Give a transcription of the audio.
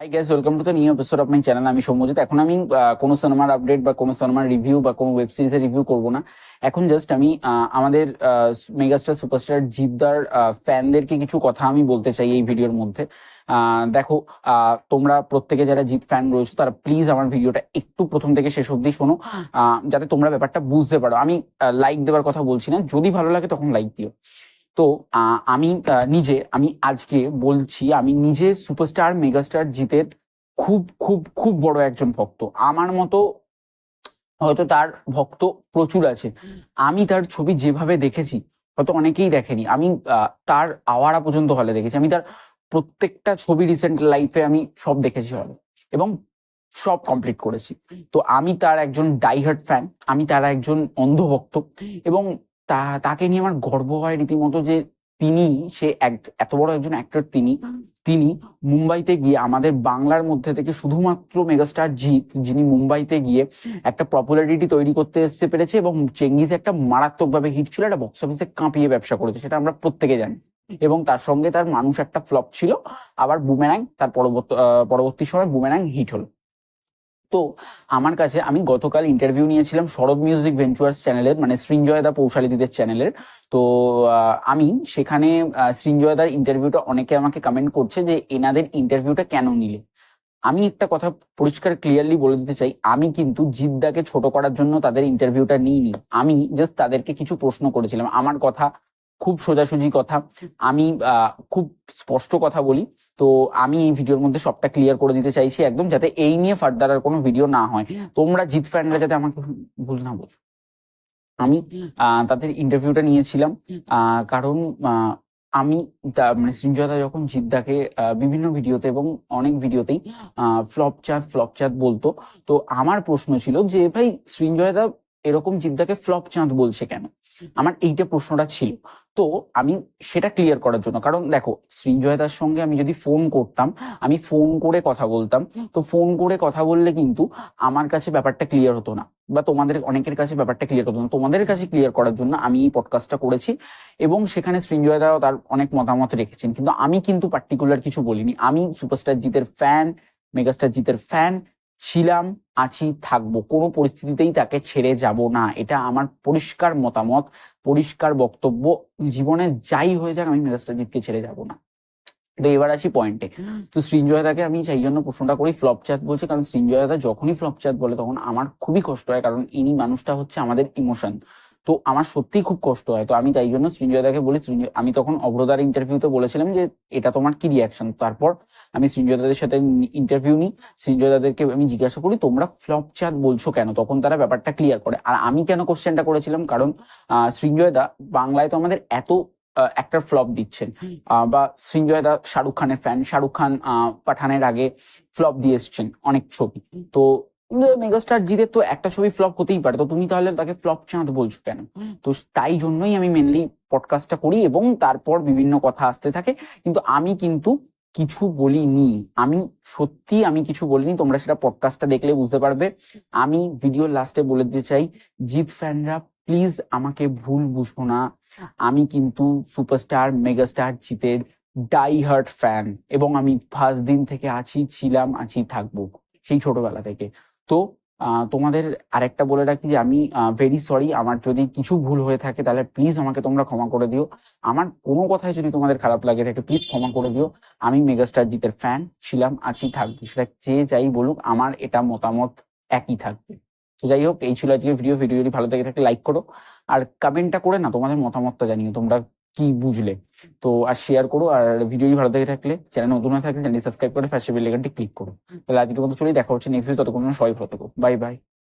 Hi guys welcome to the new episode of my channel আমি সৌম্যজিৎ। এখন আমি কোনো সিনেমার আপডেট বা কোনো সিনেমার রিভিউ বা কোনো ওয়েব সিরিজের রিভিউ করব না। এখন জাস্ট আমি আমাদের মেগাস্টার সুপারস্টার জিদ্দার ফ্যানদেরকে কিছু কথা আমি বলতে চাই এই ভিডিওর মধ্যে। দেখো তোমরা প্রত্যেকে যারা জিৎ ফ্যান রয়েছো, তারা প্লিজ আমার ভিডিওটা একটু প্রথম থেকে শেষ অবধি শোনো। যাতে তোমরা ব্যাপারটা বুঝতে পারো। আমি লাইক দেওয়ার কথা বলছি না। যদি ভালো লাগে তখন লাইক দিও। তো আমি নিজে, আমি আজকে বলছি, আমি নিজে সুপারস্টার, মেগাস্টার জিতের খুব খুব খুব বড় একজন ভক্ত। আমার মতো হয়তো তার ভক্ত প্রচুর আছে। আমি তার ছবি যেভাবে দেখেছি, হয়তো অনেকেই দেখেনি। আমি তার আওয়ারা পর্যন্ত হলে দেখেছি। আমি তার প্রত্যেকটা ছবি রিসেন্ট লাইফে আমি সব দেখেছি হলে এবং সব কমপ্লিট করেছি। তো আমি তার একজন ডাইহার্ট ফ্যান আমি তার একজন অন্ধভক্ত এবং তা, তাকে নিয়ে আমার গর্ব হয় রীতিমতো যে তিনি, সে এক- এত বড় একজন অ্যাক্টর তিনি তিনি মুম্বাইতে গিয়ে আমাদের বাংলার মধ্যে থেকে শুধুমাত্র মেগাস্টার জিৎ, যিনি মুম্বাইতে গিয়ে একটা পপুলারিটি তৈরি করতে এসছে পেরেছে এবং চেঙ্গিজ একটা মারাত্মকভাবে হিট ছিল, একটা বক্স অফিসে কাঁপিয়ে ব্যবসা করেছে, সেটা আমরা প্রত্যেকে জানি। এবং তার সঙ্গে তার মানুষ একটা ফ্লপ ছিল, আবার বুমেরাং তার পরবর্তী পরবর্তী সময় বুমেরাং হিট হলো। তো আমার কাছে আমি গতকাল ইন্টারভিউ নিয়েছিলাম শরৎ মিউজিক ভেঞ্চুয়ার্স চ্যানেলের মানে সৃঞ্জয়দা পৌশালীদিদের চ্যানেলের তো আমি সেখানে সৃঞ্জয়দার ইন্টারভিউটা অনেকে আমাকে কমেন্ট করছে যে এনাদের ইন্টারভিউটা কেন নিলে? আমি একটা কথা পরিষ্কার ক্লিয়ারলি বলে দিতে চাই, আমি কিন্তু জিদ্দাকে ছোট করার জন্য তাদের ইন্টারভিউটা নিইনি। আমি জাস্ট তাদেরকে কিছু প্রশ্ন করেছিলাম। আমার কথা খুব সোজাসুজি কথা। আমি খুব স্পষ্ট কথা বলি। তো আমি এই ভিডিওর মধ্যে সবটা ক্লিয়ার করে দিতে চাইছি একদম যাতে এই নিয়ে ফার্দার আর কোনো ভিডিও না হয়। তোমরা জিত ফ্যানরা যাতে আমাকে ভুল না বোঝো। আমি তাদের ইন্টারভিউটা নিয়েছিলাম। কারণ আমি মানে সৃঞ্জয়দা যখন জিদ্দাকে বিভিন্ন ভিডিওতে এবং অনেক ভিডিওতেই ফ্লপ চাঁদ ফ্লপ চাঁদ বলতো। তো আমার প্রশ্ন ছিল যে, ভাই, সৃঞ্জয়দা এরকম জিদ্দাকে ফ্লপ চাঁদ বলছে কেন? আমার এইটা প্রশ্নটা ছিল। তো আমি সেটা ক্লিয়ার করার জন্য, কারণ দেখো, সৃঞ্জয়দার সঙ্গে আমি যদি ফোন করতাম, আমি ফোন করে কথা বলতাম। তো ফোন করে কথা বললে কিন্তু আমার কাছে ব্যাপারটা ক্লিয়ার হতো না, বা তোমাদের অনেকের কাছে ব্যাপারটা ক্লিয়ার হতো না। তোমাদের কাছে ক্লিয়ার করার জন্য আমি এই পডকাস্টটা করেছি এবং সেখানে সৃঞ্জয়দাও তার অনেক মতামত রেখেছেন। কিন্তু আমি কিন্তু পার্টিকুলার কিছু বলিনি। আমি সুপারস্টার জিতের ফ্যান মেগাস্টার জিতের ফ্যান ছিলাম, আছি, থাকব। কোনো পরিস্থিতিতেই তাকে ছেড়ে যাব না। এটা আমার পরিষ্কার মতামত, পরিষ্কার বক্তব্য। জীবনে যাই হয়ে যাক, আমি মেগাস্টারজিৎকে ছেড়ে যাব না। তো এবার আসি পয়েন্টে তো সৃঞ্জয়দাকে আমি সেই জন্য প্রশ্নটা করি ফ্লপ চ্যাট বলছে, কারণ সৃঞ্জয়দা যখনই ফ্লপ চ্যাট বলে, তখন আমার খুবই কষ্ট হয়, কারণ ইনি মানুষটা হচ্ছে আমাদের ইমোশন তো আমার সত্যিই খুব কষ্ট হয়। তো আমি তাই জন্য সৃঞ্জয়দাকে বলি সৃঞ্জয় আমি তখন অভ্রদার ইন্টারভিউতে বলেছিলাম যে এটা তোমার কি রিয়াকশন তারপর আমি সৃঞ্জয়দাদের সাথে ইন্টারভিউ নিই। সৃঞ্জয়দাদেরকে আমি জিজ্ঞাসা করি তোমরা ফ্লপ চ্যাট বলছো কেন? তখন তারা ব্যাপারটা ক্লিয়ার করে। আর আমি কেন কোশ্চেনটা করেছিলাম? কারণ আহ, সৃঞ্জয়দা বাংলায় তো আমাদের এত একটা ফ্লপ দিচ্ছেন। আহ, বা সৃঞ্জয় দা শাহরুখ খানের ফ্যান শাহরুখ খান আহ, পাঠানের আগে ফ্লপ দিয়ে এসছেন অনেক ছবি। তো মেগাস্টার জিদের তো একটা ছবি ফ্লপ হতেই পারে, তো তুমি তাহলে তাকে ফ্লপ চাঁদ বলছো কেন? তো তাই জন্যই আমি মেনলি পডকাস্টটা করি এবং তারপর বিভিন্ন কথা আসতে থাকে, কিন্তু আমি কিন্তু কিছু বলিনি। আমি সত্যি আমি কিছু বলিনি, তোমরা সেটা পডকাস্টটা দেখলে বুঝতে পারবে। আমি ভিডিও লাস্টে বলে দিতে চাই, জিৎ ফ্যানরা প্লিজ আমাকে ভুল বুঝব না। আমি কিন্তু সুপারস্টার মেগাস্টার জিতের ডাই হার্ট ফ্যান এবং আমি ফার্স্ট দিন থেকে আছি, ছিলাম, আছি, থাকব সেই ছোটবেলা থেকে। তো তোমাদের আরেকটা বলে রাখি যে আমি ভেরি সরি আমার যদি কিছু ভুল হয়ে থাকে তাহলে প্লিজ আমাকে তোমরা ক্ষমা করে দিও। আমার কোনো কথাই যদি তোমাদের খারাপ লাগে থাকে প্লিজ ক্ষমা করে দিও। আমি মেগাস্টার জিতের ফ্যান ছিলাম আছি থাকব। সেটা যে যাই বলুক, আমার এটা মতামত একই থাকবে। তো যাই হোক, এই ছিল আজকের ভিডিও ভিডিও যদি ভালো থেকে থাকে লাইক করো। আর কমেন্টটা করে না, তোমাদের মতামতটা জানিও। তোমরা কি বুঝলে? তো আর শেয়ার করো আর ভিডিও ভালো দেখে থাকলে চ্যানেল নতুন হয়ে থাকলে চ্যানেল সাবস্ক্রাইব করে পাশে বেল ক্লিক করো। তাহলে আজকের মতো চলেই, দেখা হচ্ছে নেক্সট ভিডিও ততক্ষণ সবাই ভালো বাই বাই